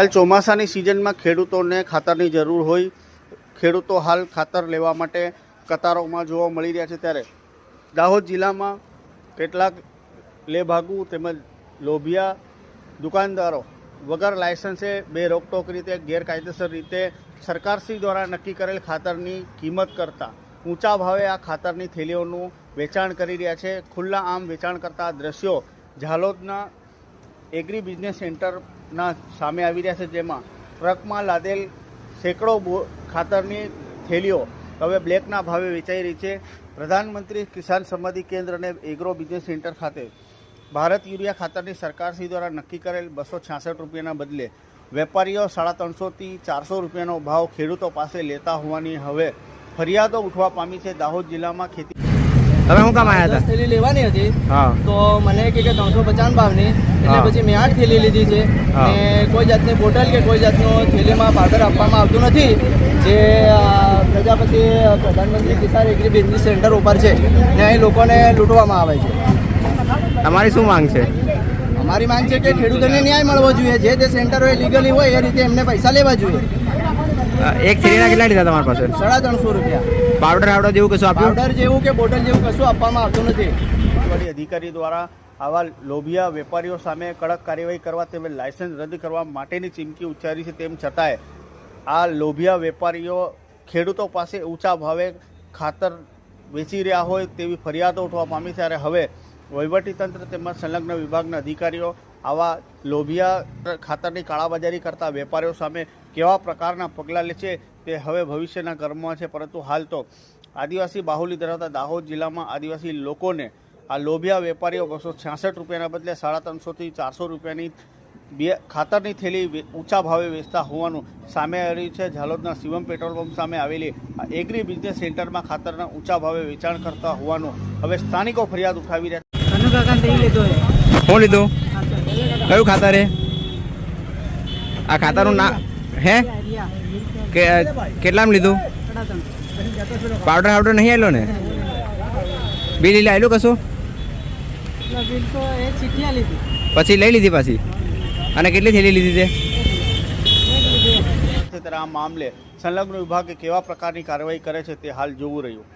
હાલ ચોમાસાની સિઝનમાં ખેડૂતોને ખાતરની જરૂર હોય. ખેડૂતો હાલ ખાતર લેવા માટે કતારોમાં જોવા મળી રહ્યા છે ત્યારે દાહોદ જિલ્લામાં કેટલાક લેભાગુ તેમજ લોભિયા દુકાનદારો વગર લાયસન્સે બે રોકટોક રીતે, ગેરકાયદેસર રીતે સરકારશ્રી દ્વારા નક્કી કરેલ ખાતરની કિંમત કરતાં ઊંચા ભાવે આ ખાતરની થેલીઓનું વેચાણ કરી રહ્યા છે. ખુલ્લા આમ વેચાણ કરતા દ્રશ્યો ઝાલોદના એગ્રી બિઝનેસ સેન્ટરના સામે આવી રહ્યા છે, જેમાં ટ્રકમાં લાદેલ સેંકડો ખાતરની થેલીઓ હવે બ્લેકના ભાવે વેચાઈ રહી છે. પ્રધાનમંત્રી કિસાન સંબંધી કેન્દ્ર અને એગ્રો બિઝનેસ સેન્ટર ખાતે ભારત યુરિયા ખાતરની સરકારશ્રી દ્વારા નક્કી કરેલ બસો છાસઠ રૂપિયાના બદલે વેપારીઓ સાડા ત્રણસોથી ચારસો રૂપિયાનો ભાવ ખેડૂતો પાસે લેતા હોવાની હવે ફરિયાદો ઉઠવા પામી છે. દાહોદ જિલ્લામાં ખેતી તમે શું કામ આવ્યા હતા થેલી લેવાની હતી. હા. તો મને કે કે ત્રણસો પચાસ ભાવની. એટલે પછી મેં આઠ થેલી લીધી છે. ને કોઈ જાતની બોટલ કે કોઈ જાતનું થેલીમાં પાવડર આપવામાં આવતું નથી. જે પ્રજાપતિ પ્રધાનમંત્રી કિસાન એગ્રી બિઝનેસ સેન્ટર ઉપર છે. ને અહીં લોકોને લૂંટવામાં આવે છે. તમારી શું માંગ છે? અમારી માંગ છે કે ખેડૂતોને ન્યાય મળવો જોઈએ. જે તે સેન્ટર હોય લીગલી હોય એ રીતે એમને પૈસા લેવા જોઈએ. એક થેલીના કેટલા લીધા તમારી પાસે? સાડા ત્રણસો રૂપિયા. પાવડર આવડો જેવું કશું આપ્યું? પાવડર જેવું કે બોટલ જેવું કશું આપવામાં આવતું નથી. અધિકારી દ્વારા આવા લોભિયા વેપારીઓ સામે કડક કાર્યવાહી કરવા તેમજ લાયસન્સ રદ કરવા માટેની ચીમકી ઉચ્ચારી છે તેમ છતાંય આ લોભિયા વેપારીઓ ખેડૂતો પાસે ઊંચા ભાવે ખાતર વેચી રહ્યા હોય તેવી ફરિયાદો ઉઠવા પામી ત્યારે હવે વહીવટીતંત્ર તેમજ સંલગ્ન વિભાગના અધિકારીઓ આવા લોભિયા ખાતરની કાળાબજારી કરતા વેપારીઓ સામે કેવા પ્રકારના પગલાં લે છે તે હવે ભવિષ્યના કર્મમાં છે પરંતુ હાલ તો આદિવાસી બાહુલી ધરાવતા દાહોદ જિલ્લામાં આદિવાસી લોકોને આ લોભિયા વેપારીઓ બસો છાસઠ રૂપિયાના બદલે સાડા ત્રણસોથી ચારસો રૂપિયાની બે ખાતરની થેલી ઊંચા ભાવે વેચતા હોવાનું સામે આવી રહ્યું છે. ઝાલોદના શિવમ પેટ્રોલ પંપ સામે આવેલી આ એગ્રી બિઝનેસ સેન્ટરમાં ખાતરના ઊંચા ભાવે વેચાણ કરતા હોવાનું હવે સ્થાનિકો ફરિયાદ ઉઠાવી રહ્યા કોણ લીધું. કયું ખાતર રે આ ખાતરનું ના હે? કે, કેટલામાં લીધું? પાવડર હાવડર નહીં આવેલો ને? બિલ એટલે આવેલું કશું? પછી લઈ લીધી પાછી. અને કેટલી થેલી લીધી તે? મામલે સંલગ્ન વિભાગે કેવા પ્રકારની કાર્યવાહી કરે છે તે હાલ જોવું રહ્યું.